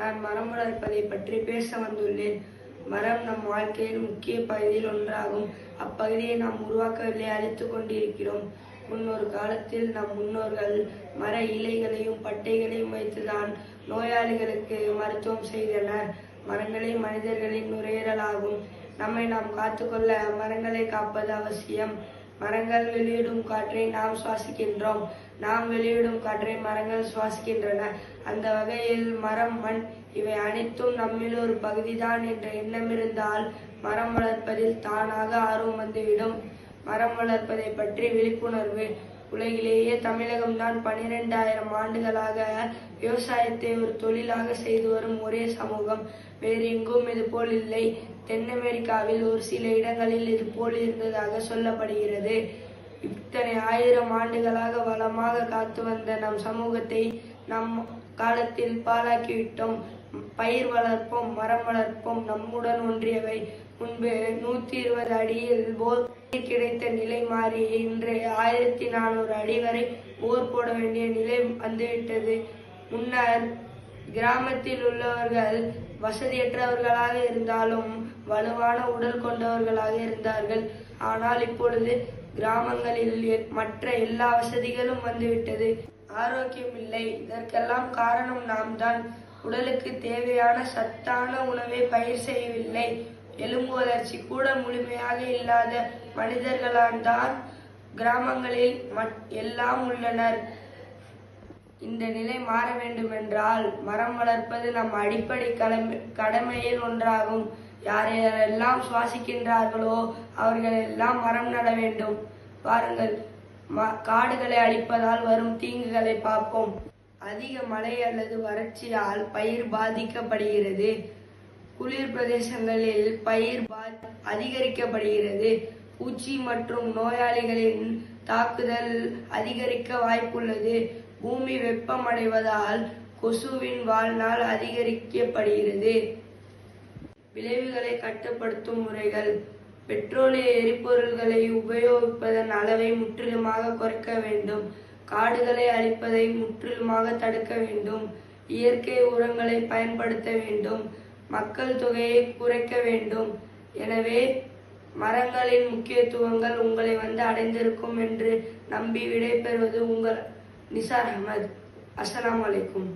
நான் மரம் வளர்ப்பதை பற்றி பேச வந்துள்ளேன். மரம் நம் வாழ்க்கையின் முக்கிய பகுதியில் ஒன்றாகும். அப்பகுதியை நாம் உருவாக்கவில்லை அழித்து கொண்டிருக்கிறோம். முன்னொரு காலத்தில் நம் முன்னோர்கள் மர இலைகளையும் பட்டைகளையும் வைத்துதான் நோயாளிகளுக்கு மருத்துவம் செய்தனர். மரங்களே மனிதர்களின் நுரையீரலாகும். நம்மை நாம் காத்துக்கொள்ள மரங்களை காப்பது அவசியம். மரங்கள் வெளியிடும் காற்றை நாம் சுவாசிக்கின்றோம். நாம் வெளியிடும் காற்றை மரங்கள் சுவாசிக்கின்றன. அந்த வகையில் மரம் மண் இவை அனைத்தும் நம்மில் ஒரு பகுதிதான் என்ற எண்ணம் இருந்தால் மரம் வளர்ப்பதில் தானாக ஆர்வம் வந்துவிடும். மரம் வளர்ப்பதை பற்றி விழிப்புணர்வு உலகிலேயே தமிழகம்தான் பனிரெண்டாயிரம் ஆண்டுகளாக விவசாயத்தை ஒரு தொழிலாக செய்து வரும் ஒரே சமூகம். வேறு எங்கும் இது போல் இல்லை. தென் அமெரிக்காவில் ஒரு சில இடங்களில் இது போல் இருந்ததாக சொல்லப்படுகிறது. இத்தனை ஆயிரம் ஆண்டுகளாக வளமாக காத்து வந்த நம் சமூகத்தை நம் காலத்தில் பாழாக்கிவிட்டோம். பயிர் வளர்ப்போம் மரம் வளர்ப்போம் நம்முடன் ஒன்றியவை. முன்பு நூத்தி இருபது அடியில் போர் கிடைத்த நிலை மாறி இன்று ஆயிரத்தி நானூறு அடி வரை போர் போட வேண்டிய நிலை வந்துவிட்டது. முன்னர் கிராமத்தில் உள்ளவர்கள் வசதியற்றவர்களாக இருந்தாலும் வலுவான உடல் கொண்டவர்களாக இருந்தார்கள். ஆனால் இப்பொழுது கிராமங்களில் மற்ற எல்லா வசதிகளும் வந்துவிட்டது. ஆரோக்கியம் இல்லை. இதற்கெல்லாம் காரணம் நாம் தான் உடலுக்கு தேவையான சத்தான உணவை பயிர் செய்யவில்லை. எலும்பு வளர்ச்சி கூட முழுமையாக இல்லாத மனிதர்களால் தான் கிராமங்களில் மட்- எல்லாம் உள்ளனர். இந்த நிலை மாற வேண்டுமென்றால் மரம் வளர்ப்பது நம் அடிப்படை கடமை கடமையில் ஒன்றாகும். யார் யாரெல்லாம் சுவாசிக்கின்றார்களோ அவர்கள் எல்லாம் மரம் நட வேண்டும். பாருங்கள் ம- காடுகளை அழிப்பதால் வரும் தீங்குகளை பார்ப்போம். அதிக மழை அல்லது வறட்சியால் பயிர் பாதிக்கப்படுகிறது. குளிர் பிரதேசங்களில் பயிர் பா- அதிகரிக்கப்படுகிறது. பூச்சி மற்றும் நோயாளிகளின் தாக்குதல் அதிகரிக்க வாய்ப்புள்ளது. பூமி வெப்பமடைவதால் கொசுவின் வாழ்நாள் அதிகரிக்கப்படுகிறது. விளைவுகளை கட்டுப்படுத்தும் முறைகள். பெட்ரோலிய எரிபொருள்களை உபயோகிப்பதன் அளவை முற்றிலுமாக குறைக்க வேண்டும். காடுகளை அழிப்பதை முற்றிலுமாக தடுக்க வேண்டும். இயற்கை உரங்களை பயன்படுத்த வேண்டும். மக்கள் தொகையை குறைக்க வேண்டும். எனவே மரங்களின் முக்கியத்துவங்கள் உங்களை வந்து அடைந்திருக்கும் என்று நம்பி விடைபெறுவது உங்கள் நிசார் அகமது அஸ்லாம் வலைக்கும்